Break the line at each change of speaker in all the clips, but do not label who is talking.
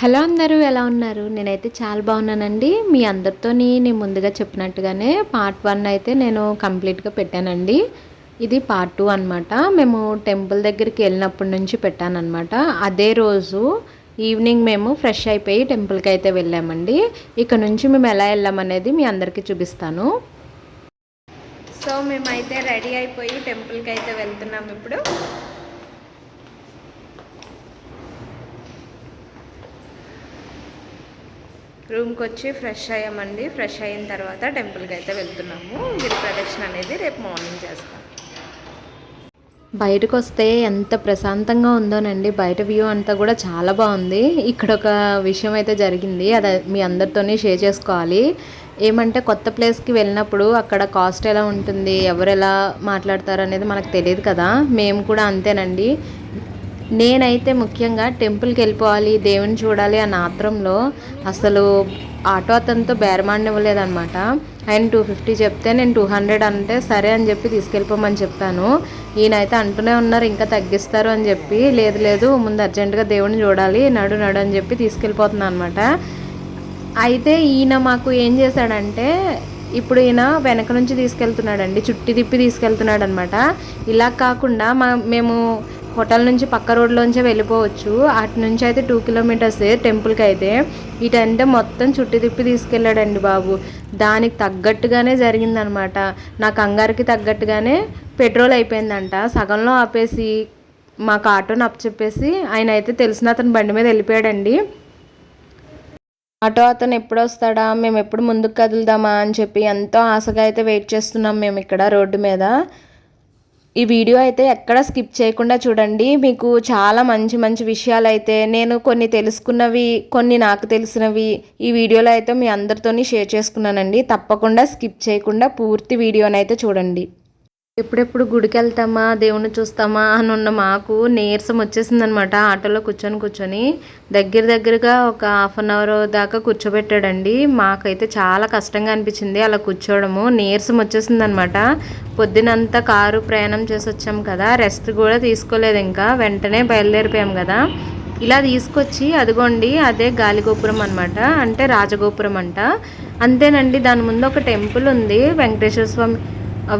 Hello అందరూ ఎలా ఉన్నారు? నేనైతే చాలా బాగున్నానండి. మీ అందరితోని నేను ముందుగా చెప్పినట్టుగానే పార్ట్ వన్ అయితే నేను కంప్లీట్గా పెట్టానండి. ఇది పార్ట్ టూ అనమాట మేము టెంపుల్ దగ్గరికి వెళ్ళినప్పటి నుంచి పెట్టానమాట అదే రోజు ఈవినింగ్ మేము ఫ్రెష్ అయిపోయి టెంపుల్కి అయితే వెళ్ళామండి. ఇక్కడ నుంచి మేము ఎలా వెళ్ళామనేది మీ అందరికీ చూపిస్తాను. సో మేమైతే రెడీ అయిపోయి టెంపుల్కి అయితే వెళ్తున్నాం ఇప్పుడు. రూమ్కి వచ్చి ఫ్రెష్ అయ్యామండి. ఫ్రెష్ అయిన తర్వాత టెంపుల్కి అయితే వెళ్తున్నాము. గిరి ప్రదక్షిణ అనేది రేపు మార్నింగ్ చేస్తాం. బయటకు వస్తే ఎంత ప్రశాంతంగా ఉందోనండి. బయట వ్యూ అంతా కూడా చాలా బాగుంది. ఇక్కడ ఒక విషయం అయితే జరిగింది. అది మీ అందరితోనే షేర్ చేసుకోవాలి. ఏమంటే కొత్త ప్లేస్కి వెళ్ళినప్పుడు అక్కడ కాస్ట్ ఎలా ఉంటుంది ఎవరు ఎలా మాట్లాడతారు అనేది మనకు తెలియదు కదా. మేము కూడా అంతేనండి. నేనైతే ముఖ్యంగా టెంపుల్కి వెళ్ళిపోవాలి దేవుని చూడాలి అన్న ఆత్రంలో అసలు ఆటో అతనితో బేరమాడనివ్వలేదనమాట ఆయన టూ ఫిఫ్టీ చెప్తే నేను టూ హండ్రెడ్ అంటే సరే అని చెప్పి తీసుకెళ్ళిపోమని చెప్పాను. ఈయనైతే అంటూనే ఉన్నారు ఇంకా తగ్గిస్తారు అని చెప్పి. లేదు లేదు ముందు అర్జెంటుగా దేవుని చూడాలి నడు నడు అని చెప్పి తీసుకెళ్ళిపోతున్నాను అనమాట అయితే ఈయన మాకు ఏం చేశాడంటే ఇప్పుడు ఈయన వెనక నుంచి తీసుకెళ్తున్నాడండి చుట్టి తిప్పి తీసుకెళ్తున్నాడు అనమాట ఇలా కాకుండా మా మేము హోటల్ నుంచి పక్క రోడ్లోంచే వెళ్ళిపోవచ్చు. అటు నుంచి అయితే టూ కిలోమీటర్స్ టెంపుల్కి అయితే. ఇటంటే మొత్తం చుట్టి తిప్పి తీసుకెళ్ళాడండి బాబు. దానికి తగ్గట్టుగానే జరిగిందనమాట. నా కంగారుకి తగ్గట్టుగానే పెట్రోల్ అయిపోయిందంట. సగంలో ఆపేసి మాకు ఆటోని అప్పచెప్పేసి ఆయన అయితే తెలిసిన అతను బండి మీద వెళ్ళిపోయాడండి. ఆటో అతను ఎప్పుడు వస్తాడా మేము ఎప్పుడు ముందుకు కదులుదామా అని చెప్పి ఎంతో ఆశగా అయితే వెయిట్ చేస్తున్నాం మేము ఇక్కడ రోడ్డు మీద. ఈ వీడియో అయితే ఎక్కడ స్కిప్ చేయకుండా చూడండి. మీకు చాలా మంచి మంచి విషయాలు అయితే నేను కొన్ని తెలుసుకున్నవి కొన్ని నాకు తెలిసినవి ఈ వీడియోలో అయితే మీ అందరితోని షేర్ చేసుకున్నానండి. తప్పకుండా స్కిప్ చేయకుండా పూర్తి వీడియోనైతే చూడండి. ఎప్పుడెప్పుడు గుడికి వెళ్తామా దేవుణ్ణి చూస్తామా అని ఉన్న మాకు నీరసం వచ్చేసిందనమాట. ఆటోలో కూర్చొని కూర్చొని దగ్గర దగ్గరగా ఒక హాఫ్ అన్ అవర్ దాకా కూర్చోబెట్టాడండి. మాకైతే చాలా కష్టంగా అనిపించింది అలా కూర్చోవడము. నీరసం వచ్చేసిందనమాట. పొద్దునంతా కారు ప్రయాణం చేసి వచ్చాం కదా రెస్ట్ కూడా తీసుకోలేదు ఇంకా. వెంటనే బయలుదేరిపోయాం కదా. ఇలా తీసుకొచ్చి అదిగోండి అదే గాలిగోపురం అనమాట. అంటే రాజగోపురం అంట. అంతేనండి దాని ముందు ఒక టెంపుల్ ఉంది. వెంకటేశ్వర స్వామి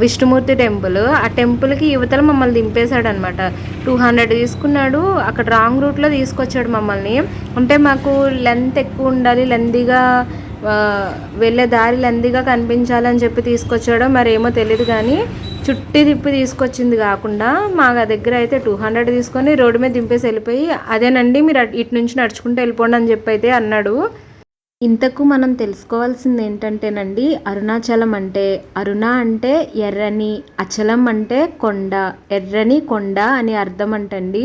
విష్ణుమూర్తి టెంపుల్ ఆ టెంపుల్కి యువతలు మమ్మల్ని దింపేశాడు అనమాట టూ హండ్రెడ్ తీసుకున్నాడు అక్కడ రాంగ్ రూట్లో తీసుకొచ్చాడు మమ్మల్ని. అంటే మాకు లెంత్ ఎక్కువ ఉండాలి లెందీగా వెళ్ళే దారి లెందీగా కనిపించాలని చెప్పి తీసుకొచ్చాడో మరేమో తెలియదు కానీ చుట్టి తిప్పి తీసుకొచ్చింది కాకుండా మా దగ్గర అయితే టూ హండ్రెడ్ తీసుకొని రోడ్డు మీద దింపేసి వెళ్ళిపోయి అదేనండి మీరు ఇటు నుంచి నడుచుకుంటూ వెళ్ళిపోండి అని చెప్పి అయితే అన్నాడు. ఇంతకు మనం తెలుసుకోవాల్సింది ఏంటంటేనండి అరుణాచలం అంటే అరుణ అంటే ఎర్రని అచలం అంటే కొండ ఎర్రని కొండ అని అర్థం అంటండి.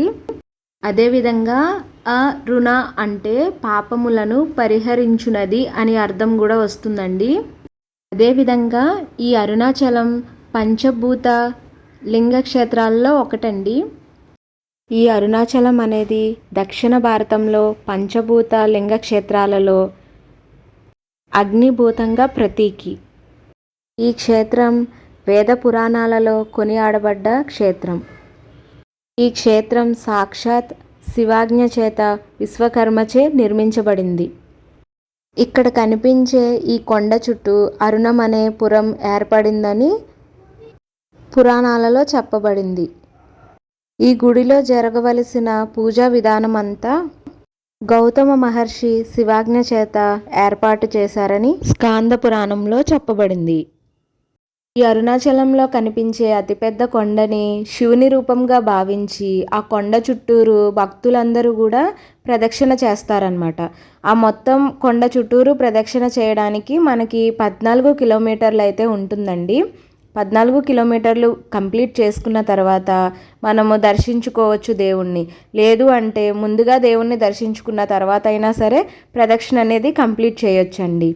అదేవిధంగా అరుణ అంటే పాపములను పరిహరించునది అని అర్థం కూడా వస్తుందండి. అదేవిధంగా ఈ అరుణాచలం పంచభూత లింగక్షేత్రాల్లో ఒకటండి. ఈ అరుణాచలం అనేది దక్షిణ భారతంలో పంచభూత లింగక్షేత్రాలలో అగ్నిభూతంగా ప్రతీకి. ఈ క్షేత్రం వేద పురాణాలలో కొనియాడబడ్డ క్షేత్రం. ఈ క్షేత్రం సాక్షాత్ శివాజ్ఞ చేత విశ్వకర్మచే నిర్మించబడింది. ఇక్కడ కనిపించే ఈ కొండ చుట్టూ అరుణం అనే పురం ఏర్పడిందని పురాణాలలో చెప్పబడింది. ఈ గుడిలో జరగవలసిన పూజా విధానం అంతా గౌతమ మహర్షి శివాజ్ఞ చేత ఏర్పాటు చేశారని స్కాంద పురాణంలో చెప్పబడింది. ఈ అరుణాచలంలో కనిపించే అతిపెద్ద కొండని శివుని రూపంగా భావించి ఆ కొండ చుట్టూరు భక్తులందరూ కూడా ప్రదక్షిణ చేస్తారనమాట ఆ మొత్తం కొండ చుట్టూరు ప్రదక్షిణ చేయడానికి మనకి పద్నాలుగు కిలోమీటర్లు అయితే ఉంటుందండి. పద్నాలుగు కిలోమీటర్లు కంప్లీట్ చేసుకున్న తర్వాత మనము దర్శించుకోవచ్చు దేవుణ్ణి. లేదు అంటే ముందుగా దేవుణ్ణి దర్శించుకున్న తర్వాత అయినా సరే ప్రదక్షిణ అనేది కంప్లీట్ చేయొచ్చండి.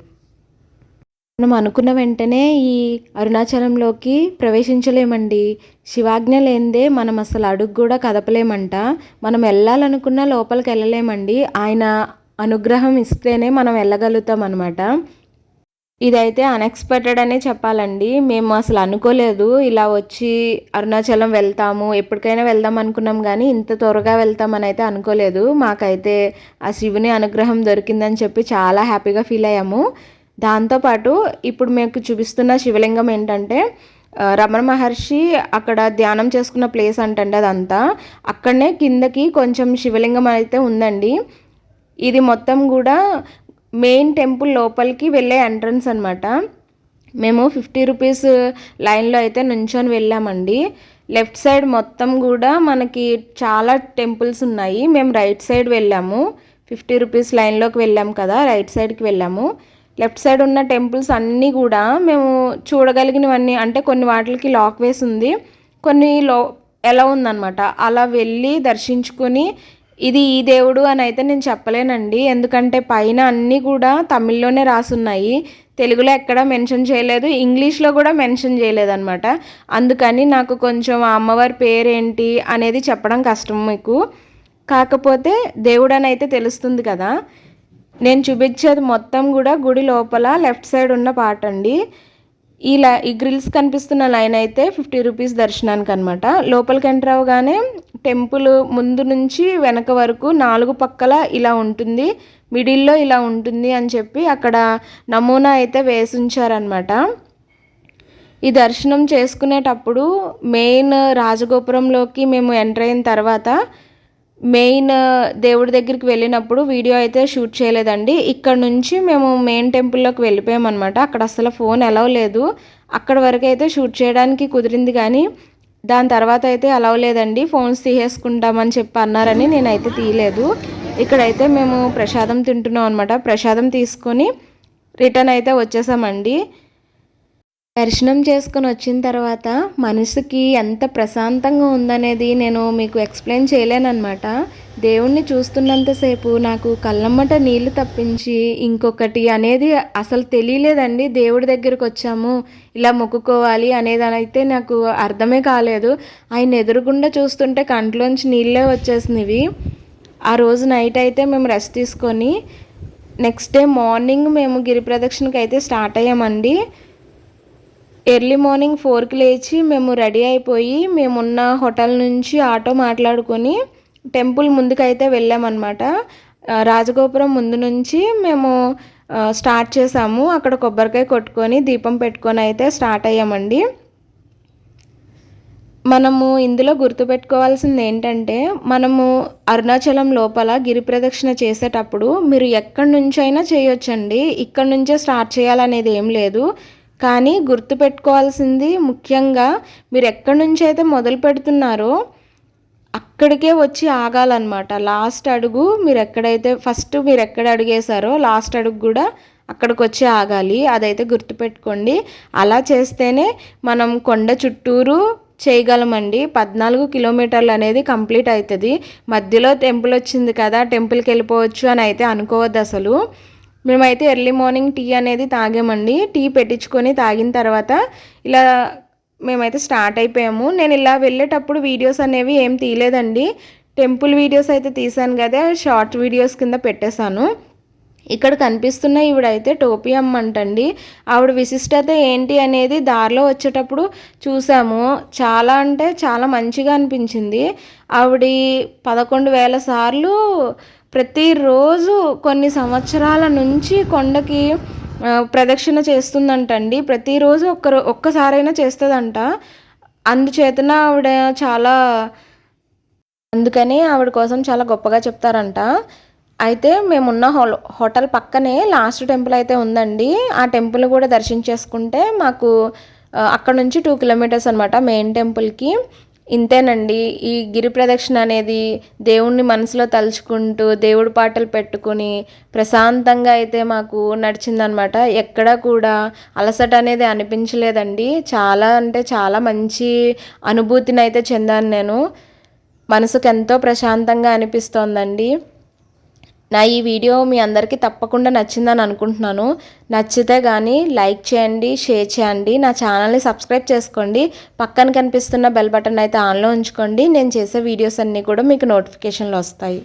మనం అనుకున్న వెంటనే ఈ అరుణాచలంలోకి ప్రవేశించలేమండి. శివాజ్ఞ లేనిదే మనం అసలు అడుగు కూడా కదపలేమంట. మనం వెళ్ళాలనుకున్న లోపలికి వెళ్ళలేమండి. ఆయన అనుగ్రహం ఇస్తేనే మనం వెళ్ళగలుగుతాం అనమాట ఇదైతే అన్ఎక్స్పెక్టెడ్ అనే చెప్పాలండి. మేము అసలు అనుకోలేదు ఇలా వచ్చి అరుణాచలం వెళ్తాము ఎప్పటికైనా వెళ్దాం అనుకున్నాం కానీ ఇంత త్వరగా వెళ్తామని అయితే అనుకోలేదు. మాకైతే ఆ శివుని అనుగ్రహం దొరికిందని చెప్పి చాలా హ్యాపీగా ఫీల్ అయ్యాము. దాంతోపాటు ఇప్పుడు మీకు చూపిస్తున్న శివలింగం ఏంటంటే రమణ మహర్షి అక్కడ ధ్యానం చేసుకున్న ప్లేస్ అంటండి అదంతా. అక్కడనే కిందకి కొంచెం శివలింగం అయితే ఉందండి. ఇది మొత్తం కూడా మెయిన్ టెంపుల్ లోపలికి వెళ్ళే ఎంట్రన్స్ అనమాట మేము ఫిఫ్టీ రూపీస్ లైన్లో అయితే నుంచొని వెళ్ళామండి. లెఫ్ట్ సైడ్ మొత్తం కూడా మనకి చాలా టెంపుల్స్ ఉన్నాయి. మేము రైట్ సైడ్ వెళ్ళాము. ఫిఫ్టీ రూపీస్ లైన్లోకి వెళ్ళాము కదా రైట్ సైడ్కి వెళ్ళాము. లెఫ్ట్ సైడ్ ఉన్న టెంపుల్స్ అన్నీ కూడా మేము చూడగలిగినవన్నీ అంటే కొన్ని వాటికి లాక్ వేసి ఉంది కొన్ని లో ఎలా ఉందన్నమాట. అలా వెళ్ళి దర్శించుకొని ఇది ఈ దేవుడు అని అయితే నేను చెప్పలేనండి. ఎందుకంటే పైన అన్నీ కూడా తమిళ్ళోనే రాసున్నాయి. తెలుగులో ఎక్కడ మెన్షన్ చేయలేదు. ఇంగ్లీష్లో కూడా మెన్షన్ చేయలేదన్నమాట. అందుకని నాకు కొంచెం ఆ అమ్మవారి పేరేంటి అనేది చెప్పడం కష్టం మీకు. కాకపోతే దేవుడు అని అయితే తెలుస్తుంది కదా. నేను చూపించేది మొత్తం కూడా గుడి లోపల లెఫ్ట్ సైడ్ ఉన్న పాట అండి. ఈ లై ఈ గ్రిల్స్ కనిపిస్తున్న లైన్ అయితే ఫిఫ్టీ రూపీస్ దర్శనానికి అనమాట లోపలికి ఎంటర్ అవగానే టెంపుల్ ముందు నుంచి వెనక వరకు నాలుగు పక్కల ఇలా ఉంటుంది మిడిల్లో ఇలా ఉంటుంది అని చెప్పి అక్కడ నమూనా అయితే వేసి ఉంచారనమాట ఈ దర్శనం చేసుకునేటప్పుడు మెయిన్ రాజగోపురంలోకి మేము ఎంటర్ అయిన తర్వాత మెయిన్ దేవుడి దగ్గరికి వెళ్ళినప్పుడు వీడియో అయితే షూట్ చేయలేదండి. ఇక్కడ నుంచి మేము మెయిన్ టెంపుల్లోకి వెళ్ళిపోయామన్నమాట. అక్కడ అసలు ఫోన్ అలవ్ లేదు. అక్కడ వరకు అయితే షూట్ చేయడానికి కుదిరింది కానీ దాని తర్వాత అయితే అలవ్ లేదండి. ఫోన్స్ తీసేసుకుంటామని చెప్పి అన్నారని నేనైతే తీయలేదు. ఇక్కడైతే మేము ప్రసాదం తింటున్నాం అనమాట ప్రసాదం తీసుకొని రిటర్న్ అయితే వచ్చేసామండి. దర్శనం చేసుకుని వచ్చిన తర్వాత మనసుకి ఎంత ప్రశాంతంగా ఉందనేది నేను మీకు ఎక్స్ప్లెయిన్ చేయలేనమాట దేవుణ్ణి చూస్తున్నంతసేపు నాకు కళ్ళమ్మట నీళ్ళు తప్పించి ఇంకొకటి అనేది అసలు తెలియలేదండి. దేవుడి దగ్గరికి వచ్చాము ఇలా మొక్కుకోవాలి అనేది అయితే నాకు అర్థమే కాలేదు. ఆయన ఎదురుగుండా చూస్తుంటే కంట్లోంచి నీళ్ళే వచ్చేసినవి. ఆ రోజు నైట్ అయితే మేము రెస్ట్ తీసుకొని నెక్స్ట్ డే మార్నింగ్ మేము గిరి ప్రదక్షిణకి అయితే స్టార్ట్ అయ్యామండి. ఎర్లీ మార్నింగ్ ఫోర్కి లేచి మేము రెడీ అయిపోయి మేమున్న హోటల్ నుంచి ఆటో మాట్లాడుకొని టెంపుల్ ముందుకైతే వెళ్ళామన్నమాట. రాజగోపురం ముందు నుంచి మేము స్టార్ట్ చేసాము. అక్కడ కొబ్బరికాయ కొట్టుకొని దీపం పెట్టుకొని అయితే స్టార్ట్ అయ్యామండి. మనము ఇందులో గుర్తుపెట్టుకోవాల్సింది ఏంటంటే మనము అరుణాచలం లోపల గిరి ప్రదక్షిణ చేసేటప్పుడు మీరు ఎక్కడి నుంచైనా చేయొచ్చండి. ఇక్కడ నుంచే స్టార్ట్ చేయాలనేది ఏం లేదు. కానీ గుర్తుపెట్టుకోవాల్సింది ముఖ్యంగా మీరు ఎక్కడి నుంచి అయితే మొదలు పెడుతున్నారో అక్కడికే వచ్చి ఆగాలన్నమాట. లాస్ట్ అడుగు మీరు ఎక్కడైతే ఫస్ట్ మీరు ఎక్కడ అడిగేశారో లాస్ట్ అడుగు కూడా అక్కడికి వచ్చి ఆగాలి. అదైతే గుర్తుపెట్టుకోండి. అలా చేస్తేనే మనం కొండ చుట్టూరు చేయగలమండి. పద్నాలుగు కిలోమీటర్లు అనేది కంప్లీట్ అవుతుంది. మధ్యలో టెంపుల్ వచ్చింది కదా టెంపుల్కి వెళ్ళిపోవచ్చు అని అయితే అనుకోవద్దు అసలు. మేమైతే ఎర్లీ మార్నింగ్ టీ అనేది తాగామండి. టీ పెట్టించుకొని తాగిన తర్వాత ఇలా మేమైతే స్టార్ట్ అయిపోయాము. నేను ఇలా వెళ్ళేటప్పుడు వీడియోస్ అనేవి ఏం తీయలేదండి. టెంపుల్ వీడియోస్ అయితే తీసాను కదా షార్ట్ వీడియోస్ కింద పెట్టేశాను. ఇక్కడ కనిపిస్తున్న ఈవిడైతే టోపీ అమ్మంటండి. ఆవిడ విశిష్టత ఏంటి అనేది దారిలో వచ్చేటప్పుడు చూసాము. చాలా అంటే చాలా మంచిగా అనిపించింది. ఆవిడ పదకొండు వేల సార్లు ప్రతిరోజు కొన్ని సంవత్సరాల నుంచి కొండకి ప్రదక్షిణ చేస్తుందంటండి. ప్రతిరోజు ఒక్కరో ఒక్కసారైనా చేస్తుందంట. అందుచేతన ఆవిడ చాలా అందుకనే ఆవిడ కోసం చాలా గొప్పగా చెప్తారంట. అయితే మేమున్న హోటల్ పక్కనే లాస్ట్ టెంపుల్ అయితే ఉందండి. ఆ టెంపుల్ కూడా దర్శించేసుకుంటే మాకు అక్కడ నుంచి టూ కిలోమీటర్స్ అనమాట మెయిన్ టెంపుల్కి. ఇంతేనండి. ఈ గిరి ప్రదక్షిణ అనేది దేవుణ్ణి మనసులో తలుచుకుంటూ దేవుడి పాటలు పెట్టుకుని ప్రశాంతంగా అయితే మాకు నడిచిందనమాట. ఎక్కడా కూడా అలసట అనేది అనిపించలేదండి. చాలా అంటే చాలా మంచి అనుభూతిని అయితే చెందాను నేను. మనసుకు ఎంతో ప్రశాంతంగా అనిపిస్తోందండి. నా ఈ వీడియో మీ అందరికీ తప్పకుండా నచ్చిందని అనుకుంటున్నాను. నచ్చితే కానీ లైక్ చేయండి షేర్ చేయండి. నా ఛానల్ని సబ్స్క్రైబ్ చేసుకోండి. పక్కన కనిపిస్తున్న బెల్ బటన్ అయితే ఆన్లో ఉంచుకోండి. నేను చేసే వీడియోస్ అన్నీ కూడా మీకు నోటిఫికేషన్లు వస్తాయి.